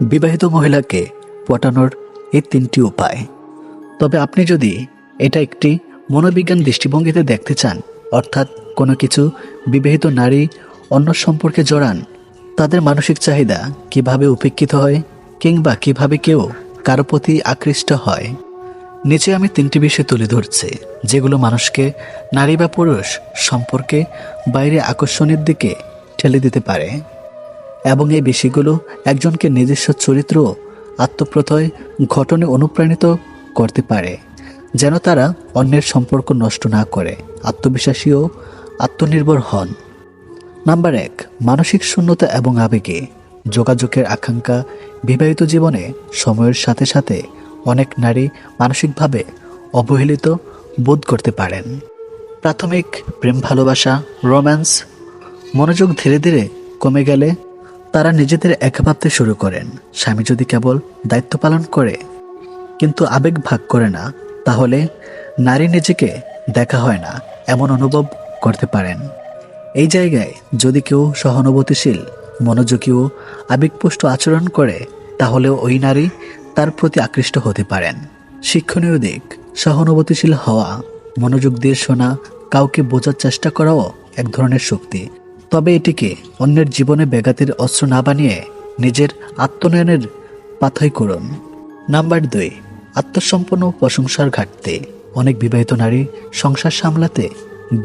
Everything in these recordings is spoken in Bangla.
বিবাহিত মহিলাকে পটানোর এই তিনটি উপায়। তবে আপনি যদি এটা একটি মনোবিজ্ঞান দৃষ্টিভঙ্গিতে দেখতে চান, অর্থাৎ কোনো কিছু বিবাহিত নারী অন্য সম্পর্কে জড়ান, তাদের মানসিক চাহিদা কীভাবে উপেক্ষিত হয় কিংবা কীভাবে কেউ কারও প্রতি আকৃষ্ট হয়, নিচে আমি তিনটি বিষয় তুলে ধরছি, যেগুলো মানুষকে নারী বা পুরুষ সম্পর্কে বাইরে আকর্ষণের দিকে ঠেলে দিতে পারে। এবং এই বিষয়গুলো একজনকে নিজস্ব চরিত্র, আত্মপ্রত্যয়, ঘটনে অনুপ্রাণিত করতে পারে, যেন তারা অন্যের সম্পর্ক নষ্ট না করে আত্মবিশ্বাসী ও আত্মনির্ভর হন। নাম্বার এক, মানসিক শূন্যতা এবং আবেগে। যোগাযোগের আকাঙ্ক্ষা বিবাহিত জীবনে সময়ের সাথে সাথে অনেক নারী মানসিকভাবে অবহেলিত বোধ করতে পারেন। প্রাথমিক প্রেম ভালোবাসা, রোম্যান্স, মনোযোগ ধীরে ধীরে কমে গেলে তারা নিজেদের একা ভাবতে শুরু করেন। স্বামী যদি কেবল দায়িত্ব পালন করে, কিন্তু আবেগ ভাগ করে না, তাহলে নারী নিজেকে দেখা হয় না, এমন অনুভব করতে পারেন। এই জায়গায় যদি কেউ সহানুভূতিশীল মনোযোগী ও আবেগপুষ্ট আচরণ করে তাহলে ওই নারী তার প্রতি আকৃষ্ট হতে পারেন। শিক্ষণীয় দিক, সহানুভূতিশীল হওয়া, মনোযোগ দিয়ে শোনা, কাউকে বোঝার চেষ্টা করাও এক ধরনের শক্তি। তবে এটিকে অন্যের জীবনে ব্যাঘাতের অস্ত্র না বানিয়ে নিজের আত্মনয়নের পাথই করুন। নাম্বার দুই, আত্মসম্পন্ন প্রশংসার ঘাটতি। অনেক বিবাহিত নারী সংসার সামলাতে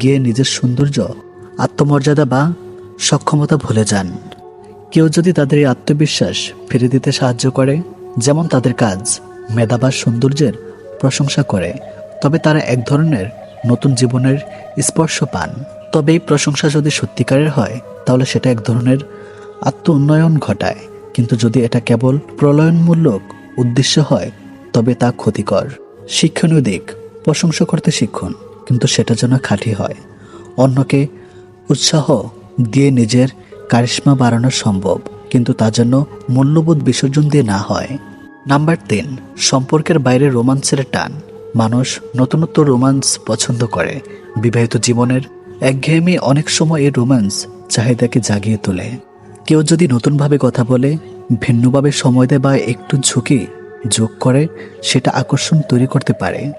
গিয়ে নিজের সৌন্দর্য, আত্মমর্যাদা বা সক্ষমতা ভুলে যান। কেউ যদি তাদের এই আত্মবিশ্বাস ফিরে দিতে সাহায্য করে, যেমন তাদের কাজ, মেধা বা সৌন্দর্যের প্রশংসা করে, তবে তারা এক ধরনের নতুন জীবনের স্পর্শ পান। তবে এই প্রশংসা যদি সত্যিকারের হয়, তাহলে সেটা এক ধরনের আত্ম উন্নয়ন ঘটায়। কিন্তু যদি এটা কেবল প্রলয়নমূলক উদ্দেশ্য হয়, তবে তা ক্ষতিকর। শিক্ষণীয় দিক, প্রশংসা করতে শিখুন, কিন্তু সেটা যেন খাঁটি হয়। অন্যকে উৎসাহ দিয়ে নিজের কারিশ্মা বাড়ানো সম্ভব, কিন্তু তা যেন মূল্যবোধ বিসর্জন দিয়ে না হয়। নাম্বার তিন, সম্পর্কের বাইরে রোমান্সের টান। মানুষ নতুনত্ব রোমান্স পছন্দ করে। বিবাহিত জীবনের একঘেয়েমি অনেক সময় এই রোমান্স চাহিদাকে জাগিয়ে তোলে। কেউ যদি নতুনভাবে কথা বলে, ভিন্নভাবে সময় দেয় বা একটু ঝুঁকি যোগ করে, সেটা আকর্ষণ তৈরি করতে পারে।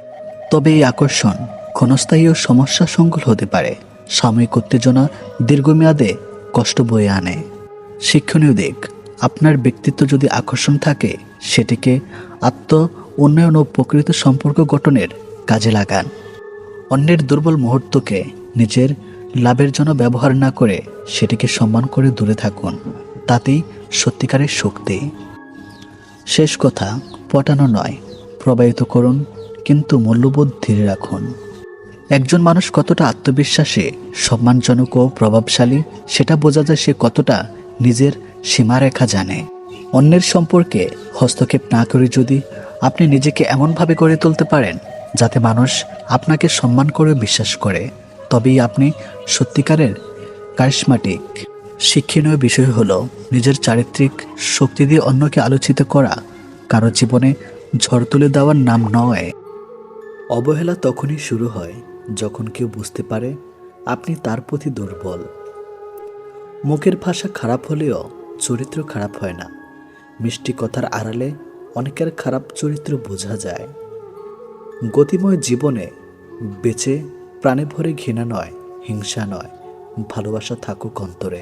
তবে এই আকর্ষণ ক্ষণস্থায়ী ও সমস্যা সংকুল হতে পারে। সাময়িক উত্তেজনা দীর্ঘমেয়াদে কষ্ট বয়ে আনে। শিক্ষণীয় দিক, আপনার ব্যক্তিত্ব যদি আকর্ষণ থাকে, সেটিকে আত্ম উন্নয়ন ও প্রকৃত সম্পর্ক গঠনের কাজে লাগান। অন্যের দুর্বল মুহূর্তকে নিজের লাভের জন্য ব্যবহার না করে সেটিকে সম্মান করে দূরে থাকুন। তাতেই সত্যিকারের শক্তি। শেষ কথা, পটানো নয়। প্রবাহিত করুন, কিন্তু মূল্যবোধ ধীরে রাখুন। একজন মানুষ কতটা আত্মবিশ্বাসী, সম্মানজনক ও প্রভাবশালী, সেটা বোঝা যায় সে কতটা নিজের সীমারেখা জানে। অন্যের সম্পর্কে হস্তক্ষেপ না করে যদি আপনি নিজেকে এমনভাবে গড়ে তুলতে পারেন, যাতে মানুষ আপনাকে সম্মান করে বিশ্বাস করে। তবেই আপনি সত্যিকারের কারিশমাটিক, শিক্ষণীয় বিষয় হলো নিজের চারিত্রিক শক্তি দিয়ে অন্যকে আলোচিত করা। কারও জীবনে ঝড় তুলে দেওয়ার নাম নয়। অবহেলা তখনই শুরু হয় যখন কেউ বুঝতে পারে আপনি তার প্রতি দুর্বল। মুখের ভাষা খারাপ হলেও চরিত্র খারাপ হয় না। মিষ্টি কথার আড়ালে অনেকের খারাপ চরিত্র বোঝা যায়। গতিময় জীবনে বেঁচে প্রাণে ভরে ঘৃণা নয়, হিংসা নয়, ভালোবাসা থাকুক অন্তরে।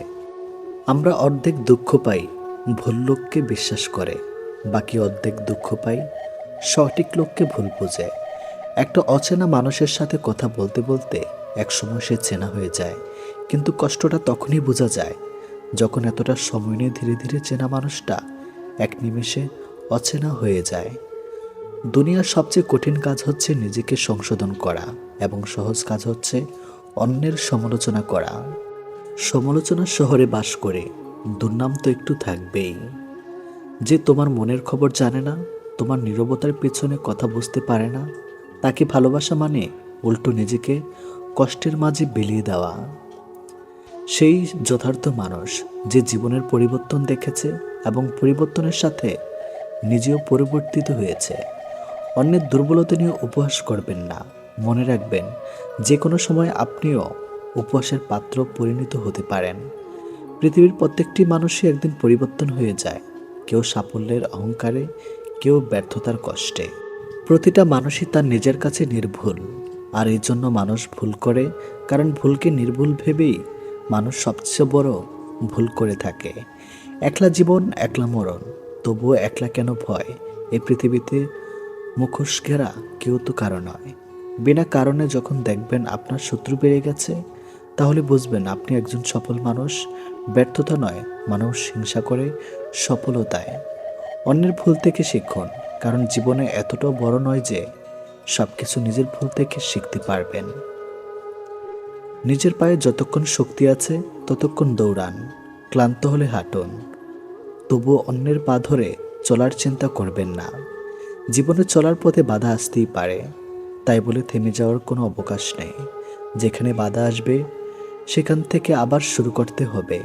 আমরা অর্ধেক দুঃখ পাই, ভুল লোককে বিশ্বাস করে, বাকি অর্ধেক দুঃখ পাই, সঠিক লোককে ভুল বোঝে। একটা অচেনা মানুষের সাথে কথা বলতে বলতে একসময় সে চেনা হয়ে যায়, কিন্তু কষ্টটা তখনই বোঝা যায়, যখন এতটা সময় নিয়ে ধীরে ধীরে চেনা মানুষটা এক নিমেষে অচেনা হয়ে যায়। দুনিয়ার সবচেয়ে কঠিন কাজ হচ্ছে নিজেকে সংশোধন করা। এবং সহজ কাজ হচ্ছে অন্যের সমালোচনা করা। সমালোচনা শহরে বাস করে, দুর্নাম তো একটু থাকবেই। যে তোমার মনের খবর জানে না, তোমার নীরবতার পেছনে কথা বুঝতে পারে না, তাকে ভালোবাসা মানে উল্টো নিজেকে কষ্টের মাঝে বিলিয়ে দেওয়া। সেই যথার্থ মানুষ যে জীবনের পরিবর্তন দেখেছে এবং পরিবর্তনের সাথে নিজেও পরিবর্তিত হয়েছে। অন্যের দুর্বলতা নিয়ে উপহাস করবেন না। মনে রাখবেন, যে কোনো সময় আপনিও উপহাসের পাত্র পরিণত হতে পারেন। পৃথিবীর প্রত্যেকটি মানুষই একদিন পরিবর্তন হয়ে যায়, কেউ সাফল্যের অহংকারে, কেউ ব্যর্থতার কষ্টে। প্রতিটা মানুষই তার নিজের কাছে নির্ভুল, আর এই জন্য মানুষ ভুল করে, কারণ ভুলকে নির্ভুল ভেবেই মানুষ সবচেয়ে বড় ভুল করে থাকে। একলা জীবন, একলা মরণ, তবুও একলা কেন ভয়? এই পৃথিবীতে মুখোশ ঘেরা কেউ তো কারও নয়। বিনা কারণে যখন দেখবেন আপনার শত্রু বেড়ে গেছে, তাহলে বুঝবেন আপনি একজন সফল মানুষ, ব্যর্থতা নয়, মানুষ হিংসা করে সফলতায়। অন্যের ভুল থেকে শিখুন, কারণ জীবনে এতটাও বড় নয় যে সব কিছু নিজের ভুল থেকে শিখতে পারবেন। নিজের পায়ে যতক্ষণ শক্তি আছে, ততক্ষণ দৌড়ান, ক্লান্ত হলে হাঁটুন। তবুও অন্যের পা ধরে চলার চিন্তা করবেন না। জীবনে চলার পথে বাধা আসতেই পারে। তাই বলে থেমে যাওয়ার কোনো অবকাশ নেই। যেখানে বাধা আসবে, সেখান থেকে আবার শুরু করতে হবে।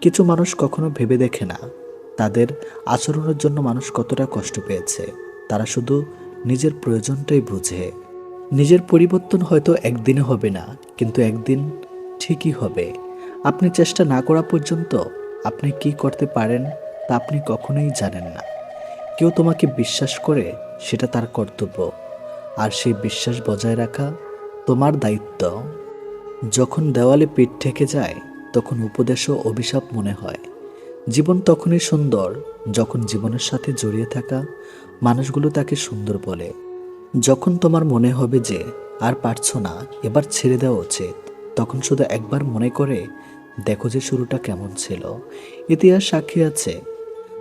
কিছু মানুষ কখনো ভেবে দেখে না। তাদের আচরণের জন্য মানুষ কতটা কষ্ট পেয়েছে, তারা শুধু নিজের প্রয়োজনটাই বুঝে। নিজের পরিবর্তন হয়তো একদিনে হবে না, কিন্তু একদিন ঠিকই হবে। আপনি চেষ্টা না করা পর্যন্ত আপনি কি করতে পারেন তা আপনি কখনোই জানেন না। কেউ তোমাকে বিশ্বাস করে সেটা তার কর্তব্য। আর সেই বিশ্বাস বজায় রাখা তোমার দায়িত্ব। যখন দেওয়ালে পিঠ ঠেকে যায়, তখন উপদেশও অভিশাপ মনে হয়। জীবন তখনই সুন্দর যখন জীবনের সাথে জড়িয়ে থাকা মানুষগুলো তাকে সুন্দর বলে। যখন তোমার মনে হবে যে আর পারছ না, এবার ছেড়ে দেওয়া উচিত। তখন শুধু একবার মনে করে দেখো যে শুরুটা কেমন ছিল। ইতিহাস সাক্ষী আছে,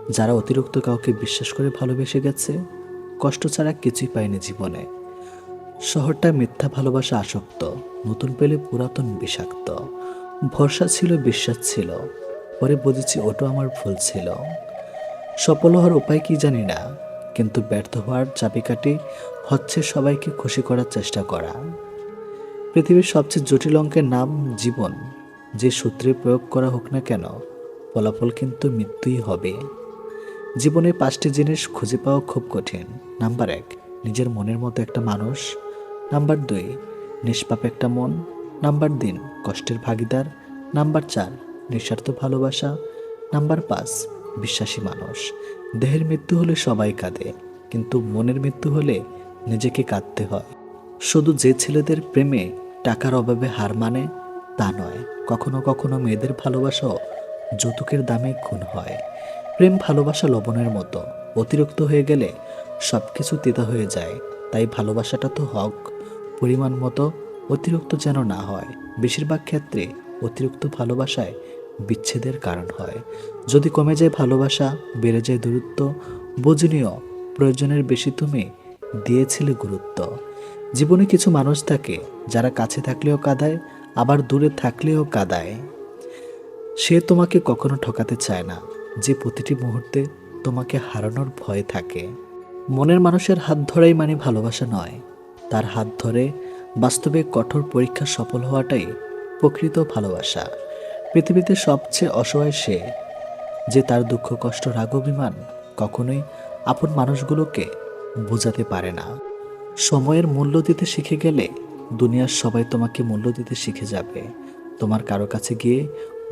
যারা অতিরিক্ত কাউকে বিশ্বাস করে ভালোবেসে গেছে, কষ্ট ছাড়া কিছুই পায়নি জীবনে। শহরটা মিথ্যা ভালোবাসা আসক্ত, নতুন পেলে পুরাতন বিষাক্ত। ভরসা ছিল, বিশ্বাস ছিল। পরে বুঝেছি ওটা আমার ভুল ছিল। সফল হওয়ার উপায় কি জানি না, কিন্তু ব্যর্থ হওয়ার চাবিকাঠি হচ্ছে সবাইকে খুশি করার চেষ্টা করা। পৃথিবীর সবচেয়ে জটিল অঙ্কের নাম জীবন। যে সূত্রে প্রয়োগ করা হোক না কেন, ফলাফল কিন্তু মৃত্যুই হবে। জীবনে পাঁচটি জিনিস খুঁজে পাওয়া খুব কঠিন। নাম্বার এক, নিজের মনের মতো একটা মানুষ। নাম্বার দুই, নিষ্পাপ একটা মন। নাম্বার তিন, কষ্টের ভাগিদার। নাম্বার চার, নিঃস্বার্থ ভালোবাসা। নাম্বার পাঁচ, বিশ্বাসী মানুষ। দেহের মৃত্যু হলে সবাই কাঁদে, কিন্তু মনের মৃত্যু হলে নিজেকে কাঁদতে হয়। শুধু যে ছেলেদের প্রেমে টাকার অভাবে হার মানে তা নয়, কখনো কখনো মেয়েদের ভালোবাসাও যৌতুকের দামে খুন হয়। প্রেম ভালোবাসা লবণের মতো, অতিরিক্ত হয়ে গেলে সব কিছু তিতা হয়ে যায়, তাই ভালোবাসাটা তো হক। পরিমাণ মতো অতিরিক্ত যেন না হয়, বেশিরভাগ ক্ষেত্রে অতিরিক্ত ভালোবাসায় বিচ্ছেদের কারণ হয়। যদি কমে যায় ভালোবাসা, বেড়ে যায় দূরত্ব, বোঝনীয়, প্রয়োজনের বেশি তুমি দিয়েছিলে গুরুত্ব। জীবনে কিছু মানুষ থাকে, যারা কাছে থাকলেও কাদায়, আবার দূরে থাকলেও কাদায়। সে তোমাকে কখনো ঠকাতে চায় না, যে প্রতিটি মুহূর্তে তোমাকে হারানোর ভয় থাকে। মনের মানুষের হাত ধরাই মানে ভালোবাসা নয় তার হাত ধরে বাস্তবে কঠোর পরীক্ষা সফল হওয়াটাই প্রকৃত ভালোবাসা। পৃথিবীতে সবচেয়ে অসহায় সে, যে তার দুঃখ, কষ্ট, রাগ, অভিমান কখনোই আপন মানুষগুলোকে বোঝাতে পারে না। সময়ের মূল্য দিতে শিখে গেলে দুনিয়ার সবাই তোমাকে মূল্য দিতে শিখে যাবে। তোমার কারও কাছে গিয়ে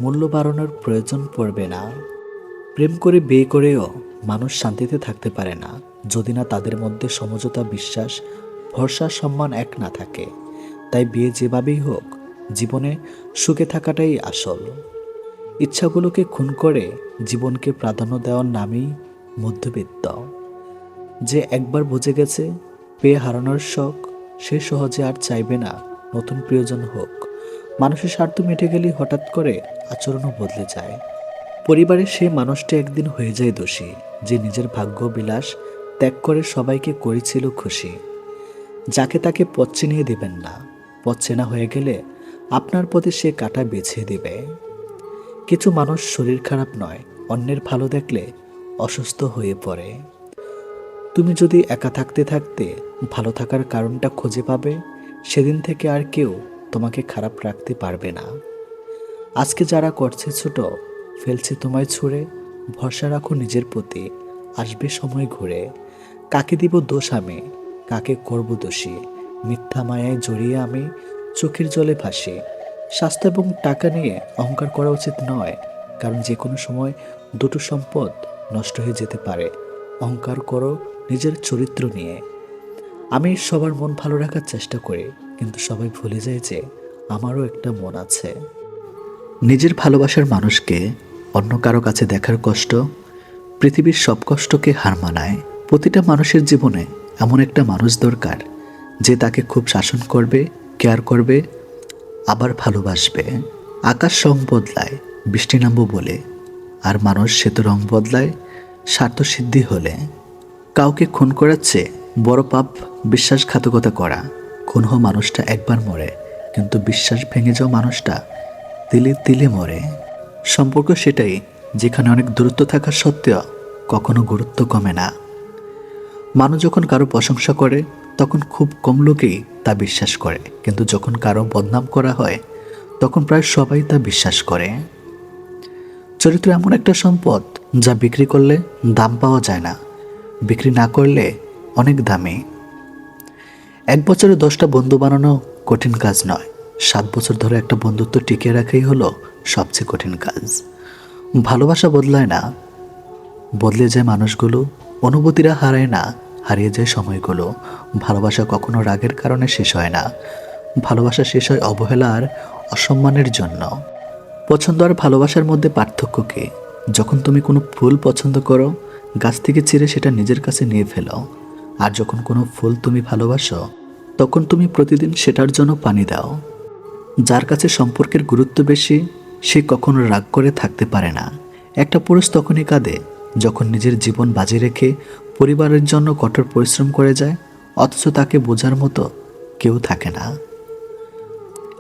মূল্য বাড়ানোর প্রয়োজন পড়বে না। প্রেম করে বিয়ে করেও মানুষ শান্তিতে থাকতে পারে না, যদি না তাদের মধ্যে সমঝোতা, বিশ্বাস ভরসা, সম্মান এক না থাকে। তাই বিয়ে যেভাবেই হোক, জীবনে সুখে থাকাটাই আসল। ইচ্ছাগুলোকে খুন করে জীবনকে প্রাধান্য দেওয়ার নামই মধ্যবিত্ত। যে একবার বুঝে গেছে, পেয়ে হারানোর শখ, সে সহজে আর চাইবে না নতুন প্রিয়জন হোক। মানুষের স্বার্থ মেটে গেলেই হঠাৎ করে আচরণও বদলে যায়। পরিবারের সে মানুষটি একদিন হয়ে যায় দোষী, যে নিজের ভাগ্য বিলাস ত্যাগ করে সবাইকে করেছিল খুশি। যাকে তাকে পথ চিনিয়ে দেবেন না। পথ চেনা হয়ে গেলে আপনার পথে সে কাটা বেছে দিবে। কিছু মানুষ শরীর খারাপ নয়, অন্যের ভালো দেখলে অসুস্থ হয়ে পড়ে। তুমি যদি একা থাকতে থাকতে ভালো থাকার কারণটা খুঁজে পাবে, সেদিন থেকে আর কেউ তোমাকে খারাপ রাখতে পারবে না। আজকে যারা করছে ছোট, ফেলছে তোমায় ছুঁড়ে, ভরসা রাখো নিজের প্রতি, আসবে সময় ঘুরে। কাকে দিব দোষ আমি? কাকে করব দোষী? মিথ্যা মায়ায় জড়িয়ে আমি চোখের জলে ভাসি। স্বাস্থ্য এবং টাকা নিয়ে অহংকার করা উচিত নয়, কারণ যে কোনো সময় দুটো সম্পদ নষ্ট হয়ে যেতে পারে। অহংকার করো নিজের চরিত্র নিয়ে। আমি সবার মন ভালো রাখার চেষ্টা করি, কিন্তু সবাই ভুলে যায় যে আমারও একটা মন আছে। নিজের ভালোবাসার মানুষকে অন্য কারও কাছে দেখার কষ্ট পৃথিবীর সব কষ্টকে হার মানায়। প্রতিটা মানুষের জীবনে এমন একটা মানুষ দরকার যে তাকে খুব শাসন করবে, কেয়ার করবে, আবার ভালোবাসবে। আকাশ রং বদলায়, বৃষ্টি নামবো বলে। আর মানুষ সে তো রং বদলায় স্বার্থসিদ্ধি হলে। কাউকে খুন করাচ্ছে বড় পাপ, বিশ্বাসঘাতকতা করা। খুন হওয়া মানুষটা একবার মরে, কিন্তু বিশ্বাস ভেঙে যাওয়া মানুষটা তিলে তিলে মরে। সম্পর্ক সেটাই, যেখানে অনেক দূরত্ব থাকা সত্ত্বেও কখনো গুরুত্ব কমে না। মানুষ যখন কারও প্রশংসা করে, তখন খুব কম লোকেই তা বিশ্বাস করে। কিন্তু যখন কারও বদনাম করা হয়, তখন প্রায় সবাই তা বিশ্বাস করে। চরিত্র এমন একটা সম্পদ যা বিক্রি করলে দাম পাওয়া যায় না। বিক্রি না করলে অনেক দামি। এক বছরে দশটা বন্ধু বানানো কঠিন কাজ নয়। সাত বছর ধরে একটা বন্ধুত্ব টিকিয়ে রাখাই হলো সবচেয়ে কঠিন কাজ। ভালোবাসা বদলায় না। বদলে যায় মানুষগুলো অনুভূতিরা হারায় না, হারিয়ে যায় সময়গুলো। ভালোবাসা কখনো রাগের কারণে শেষ হয় না। ভালোবাসা শেষ হয় অবহেলা আর অসম্মানের জন্য। পছন্দ আর ভালোবাসার মধ্যে পার্থক্য কি? যখন তুমি কোনো ফুল পছন্দ করো, গাছ থেকে চিরে সেটা নিজের কাছে নিয়ে ফেলো। আর যখন কোনো ফুল তুমি ভালোবাসো, তখন তুমি প্রতিদিন সেটার জন্য পানি দাও। যার কাছে সম্পর্কের গুরুত্ব বেশি, সে কখনো রাগ করে থাকতে পারে না। একটা পুরুষ তখনই কাঁদে যখন নিজের জীবন বাজি রেখে পরিবারের জন্য কঠোর পরিশ্রম করে যায়, অথচ তাকে বোঝার মতো কেউ থাকে না।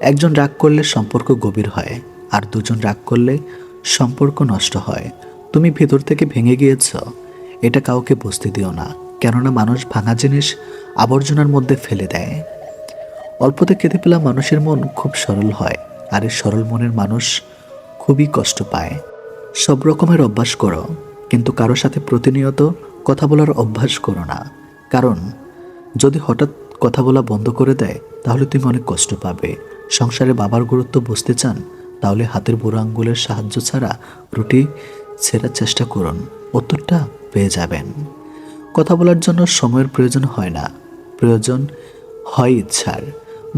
একজন রাগ করলে সম্পর্ক গভীর হয়, আর দুজন রাগ করলে সম্পর্ক নষ্ট হয়। তুমি ভেতর থেকে ভেঙে গিয়েছ, এটা কাউকে বুঝতে দিও না, কেননা মানুষ ভাঙা জিনিস আবর্জনার মধ্যে ফেলে দেয়। অল্পতে কেঁদে পেলা মানুষের মন খুব সরল হয়, আর এই সরল মনের মানুষ খুবই কষ্ট পায়। সব রকমের অভ্যাস করো। কিন্তু কারোর সাথে প্রতিনিয়ত কথা বলার অভ্যাস করো না। কারণ, যদি হঠাৎ কথা বলা বন্ধ করে দেয়, তাহলে তুমি অনেক কষ্ট পাবে। সংসারে বাবার গুরুত্ব বুঝতে চান, তাহলে হাতের বুড়ো আঙ্গুলের সাহায্য ছাড়া রুটি ছেঁড়ার চেষ্টা করুন। উত্তরটা পেয়ে যাবেন। কথা বলার জন্য সময়ের প্রয়োজন হয় না। প্রয়োজন হয় ইচ্ছার।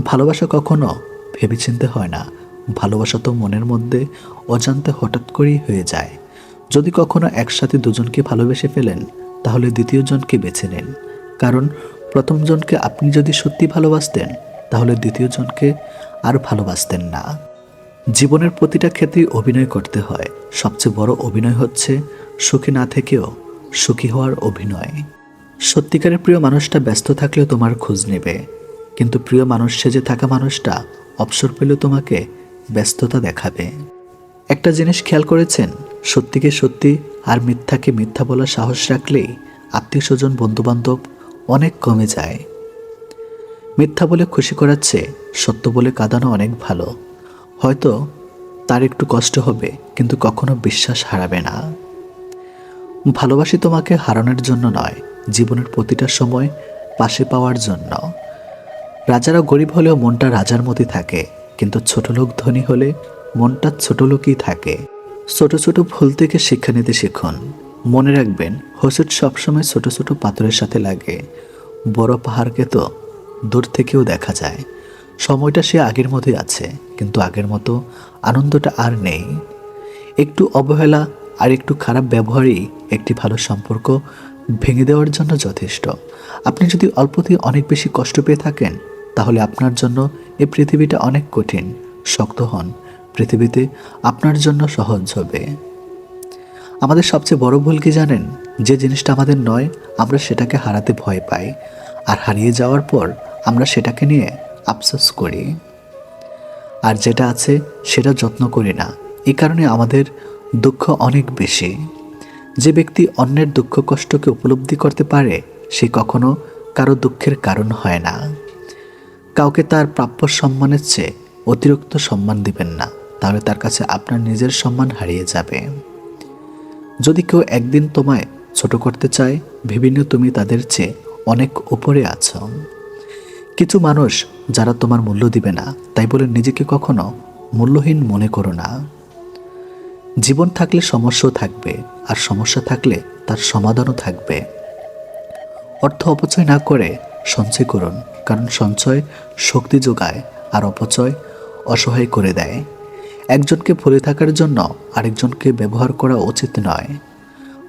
ভালোবাসা কখনো ভেবেচিন্তে হয় না। ভালোবাসা তো মনের মধ্যে অজান্তে হঠাৎ করেই হয়ে যায়। যদি কখনো একসাথে দুজনকে ভালোবেসে ফেলেন, তাহলে দ্বিতীয় জনকে বেছে নেন। কারণ প্রথম জনকে আপনি যদি সত্যি ভালোবাসতেন, তাহলে দ্বিতীয় জনকে আর ভালোবাসতেন না। জীবনের প্রতিটা ক্ষেত্রেই অভিনয় করতে হয়। সবচেয়ে বড় অভিনয় হচ্ছে সুখী না থেকেও সুখী হওয়ার অভিনয়। সত্যিকারের প্রিয় মানুষটা ব্যস্ত থাকলেও তোমার খোঁজ নেবে। কিন্তু প্রিয় মানুষ সেজে থাকা মানুষটা অবসর পেলেও তোমাকে ব্যস্ততা দেখাবে। একটা জিনিস খেয়াল করেছেন? সত্যিকে সত্যি আর মিথ্যাকে মিথ্যা বলার সাহস রাখলেই আত্মীয় স্বজন বন্ধুবান্ধব অনেক কমে যায়। মিথ্যা বলে খুশি করাচ্ছে, সত্য বলে কাঁদানো অনেক ভালো। হয়তো তার একটু কষ্ট হবে, কিন্তু কখনো বিশ্বাস হারাবে না। ভালোবাসি তোমাকে হারানোর জন্য নয়, জীবনের প্রতিটা সময় পাশে পাওয়ার জন্য। রাজারা গরিব হলেও মনটা রাজার মতোই থাকে, কিন্তু ছোট লোক ধনী হলে মনটা ছোট লোকই থাকে। ছোট ছোট ভুল থেকে শিক্ষা নিতে শিখুন। মনে রাখবেন হোসেট সবসময় ছোট ছোট পাথরের সাথে লাগে। বড় পাহাড়কে তো দূর থেকেও দেখা যায়। সময়টা সে আগের মতোই আছে, কিন্তু আগের মতো আনন্দটা আর নেই। একটু অবহেলা আর একটু খারাপ ব্যবহারই একটি ভালো সম্পর্ক ভেঙে দেওয়ার জন্য যথেষ্ট। আপনি যদি অল্পতেই অনেক বেশি কষ্ট পেয়ে থাকেন, তাহলে আপনার জন্য এই পৃথিবীটা অনেক কঠিন, শক্ত হন। পৃথিবীতে আপনার জন্য সহজ হবে। আমাদের সবচেয়ে বড় ভুল কি জানেন? যে জিনিসটা আমাদের নয়, আমরা সেটাকে হারাতে ভয় পাই। আর হারিয়ে যাওয়ার পর আমরা সেটাকে নিয়ে আফসোস করি। আর যেটা আছে, সেটা যত্ন করি না। এ কারণে আমাদের দুঃখ অনেক বেশি। যে ব্যক্তি অন্যের দুঃখ কষ্টকে উপলব্ধি করতে পারে, সে কখনো কারও দুঃখের কারণ হয় না। কাউকে তার প্রাপ্য সম্মানের চেয়ে অতিরিক্ত সম্মান দিবেন না। তাহলে তার কাছে আপনার নিজের সম্মান হারিয়ে যাবে। যদি কেউ একদিন তোমায় ছোট করতে চায় নিও তুমি তাদের চেয়ে অনেক উপরে আছো। কিছু মানুষ যারা তোমার মূল্য দিবে না, তাই বলে নিজেকে কখনো মূল্যহীন মনে করো না। জীবন থাকলে সমস্যাও থাকবে, আর সমস্যা থাকলে তার সমাধানও থাকবে। অর্থ অপচয় না করে সঞ্চয় করুন, কারণ সঞ্চয় শক্তি যোগায়, আর অপচয় অসহায় করে দেয়। একজনকে ভুলে থাকার জন্য আরেকজনকে ব্যবহার করা উচিত নয়।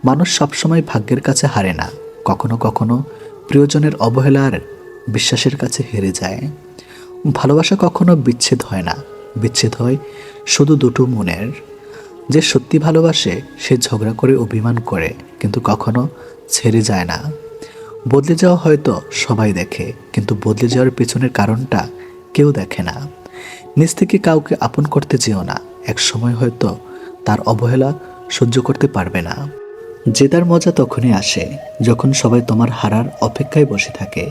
মানুষ সবসময় ভাগ্যের কাছে হারে না। কখনো কখনো প্রিয়জনের অবহেলার বিশ্বাসের কাছে হেরে যায়। ভালোবাসা কখনো বিচ্ছেদ হয় না। বিচ্ছেদ হয় শুধু দুটো মনের। যে সত্যি ভালোবাসে, সে ঝগড়া করে অভিমান করে, কিন্তু কখনো ছেড়ে যায় না। বদলে যাওয়া হয়তো সবাই দেখে, কিন্তু বদলে যাওয়ার পেছনের কারণটা কেউ দেখে না। নিজ থেকে কাউকে আপন করতে যেও না। এক সময় হয়তো তার অবহেলা সহ্য করতে পারবে না। জেতার মজা তখনই আসে, যখন সবাই তোমার হারার অপেক্ষায় বসে থাকে।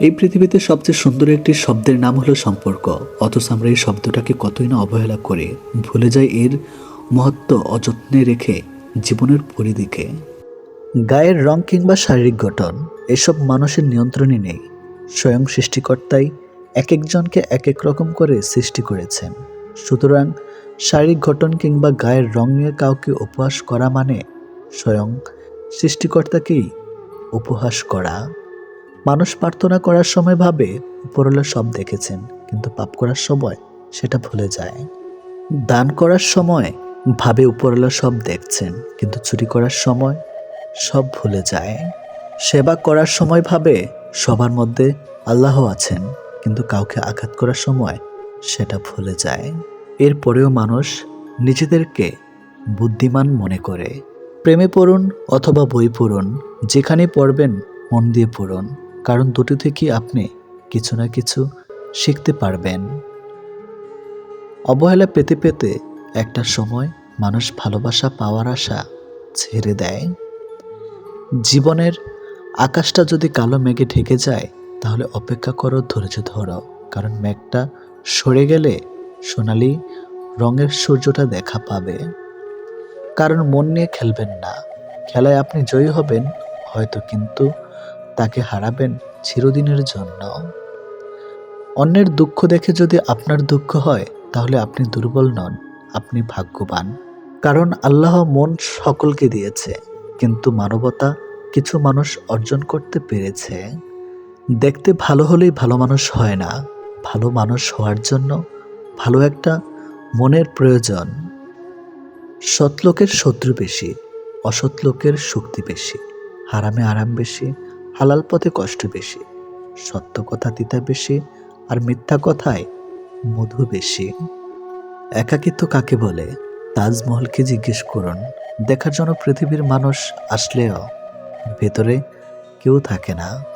এই পৃথিবীতে সবচেয়ে সুন্দর একটি শব্দের নাম হলো সম্পর্ক। অথচ আমরা এই শব্দটাকে কতই না অবহেলা করে ভুলে যাই এর মহত্ব অযত্নে রেখে জীবনের পরিধিকে। গায়ের রং কিংবা শারীরিক গঠন, এসব মানুষের নিয়ন্ত্রণে নেই। স্বয়ং সৃষ্টিকর্তাই এক একজনকে এক এক রকম করে সৃষ্টি করেছেন। সুতরাং শারীরিক গঠন কিংবা গায়ের রং নিয়ে কাউকে উপহাস করা মানে স্বয়ং সৃষ্টিকর্তাকেই উপহাস করা। মানুষ প্রার্থনা করার সময় ভাবে, উপরওয়ালা সব দেখেছেন, কিন্তু পাপ করার সময় সেটা ভুলে যায়। দান করার সময় ভাবে, উপরওয়ালা সব দেখছেন, কিন্তু চুরি করার সময় সব ভুলে যায়। সেবা করার সময় ভাবে, সবার মধ্যে আল্লাহ আছেন। কিন্তু কাউকে আঘাত করার সময় সেটা ভুলে যায়। এরপরেও মানুষ নিজেদেরকে বুদ্ধিমান মনে করে। প্রেমে পড়ুন অথবা বই পড়ুন যেখানে পড়বেন, মন দিয়ে পড়ুন, কারণ দুটো থেকেই আপনি কিছু না কিছু শিখতে পারবেন। অবহেলা পেতে পেতে একটা সময় মানুষ ভালোবাসা পাওয়ার আশা ছেড়ে দেয়। জীবনের আকাশটা যদি কালো মেঘে ঢেকে যায় তাহলে অপেক্ষা করো ধৈর্য ধরো, কারণ মেঘটা সরে গেলে সোনালি রঙের সূর্যটা দেখা পাবে। কারণ মন নিয়ে খেলবেন না। খেলায় আপনি জয়ী হবেন, হয়তো কিন্তু তাকে হারাবেন চিরদিনের জন্য। অন্যের দুঃখ দেখে যদি আপনার দুঃখ হয়, তাহলে আপনি দুর্বল নন, আপনি ভাগ্যবান। কারণ আল্লাহ মন সকলকে দিয়েছে, কিন্তু মানবতা কিছু মানুষ অর্জন করতে পেরেছে। দেখতে ভালো হলেই ভালো মানুষ হয় না। ভালো মানুষ হওয়ার জন্য ভালো একটা মনের প্রয়োজন। সৎলোকের শত্রু বেশি, অসৎ লোকের শক্তি বেশি, হারামে আরাম বেশি, হালাল পথে কষ্ট বেশি, সত্য কথা তিতা বেশি আর মিথ্যা কথায় মধু বেশি। একাকিত্ব কাকে বলে? তাজমহলকে জিজ্ঞেস করুন। দেখার জন্য পৃথিবীর মানুষ আসলেও ভেতরে কেউ থাকে না।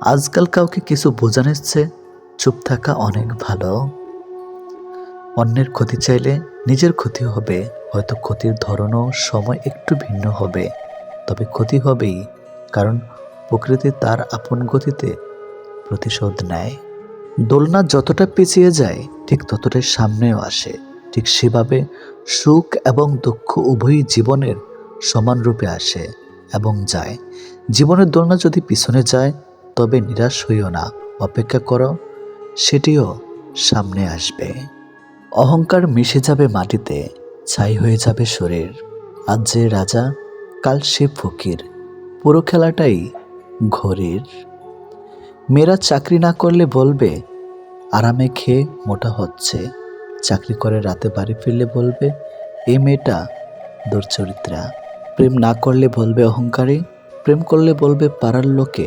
আজকাল কাউকে কিছু বোঝানোর চেয়ে চুপ থাকা অনেক ভালো। অন্যের ক্ষতি চাইলে নিজের ক্ষতি হবে, হয়তো ক্ষতির ধরনও সময় একটু ভিন্ন হবে। তবে ক্ষতি হবেই, কারণ প্রকৃতি তার আপন গতিতে প্রতিশোধ নেয়। দোলনা যতটা পিছিয়ে যায়, ঠিক ততটাই সামনেও আসে। ঠিক সেভাবে সুখ এবং দুঃখ উভয়ই জীবনের সমান রূপে আসে এবং যায়। জীবনের দোলনা যদি পিছনে যায় তবে নিরাশ হইও না, অপেক্ষা করো, সেটিও সামনে আসবে। অহংকার মিশে যাবে মাটিতে, ছাই হয়ে যাবে শরীর। আজ যে রাজা, কাল সে ফকির, পুরো খেলাটাই ঘড়ির মেয়েরা চাকরি না করলে বলবে, আরামে খেয়ে মোটা হচ্ছে। চাকরি করে রাতে বাড়ি ফিরলে বলবে এই মেয়েটা দুর্চরিত্রা। প্রেম না করলে বলবে অহংকারী, প্রেম করলে বলবে পাড়ার লোকে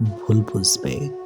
ভুল বুঝবে।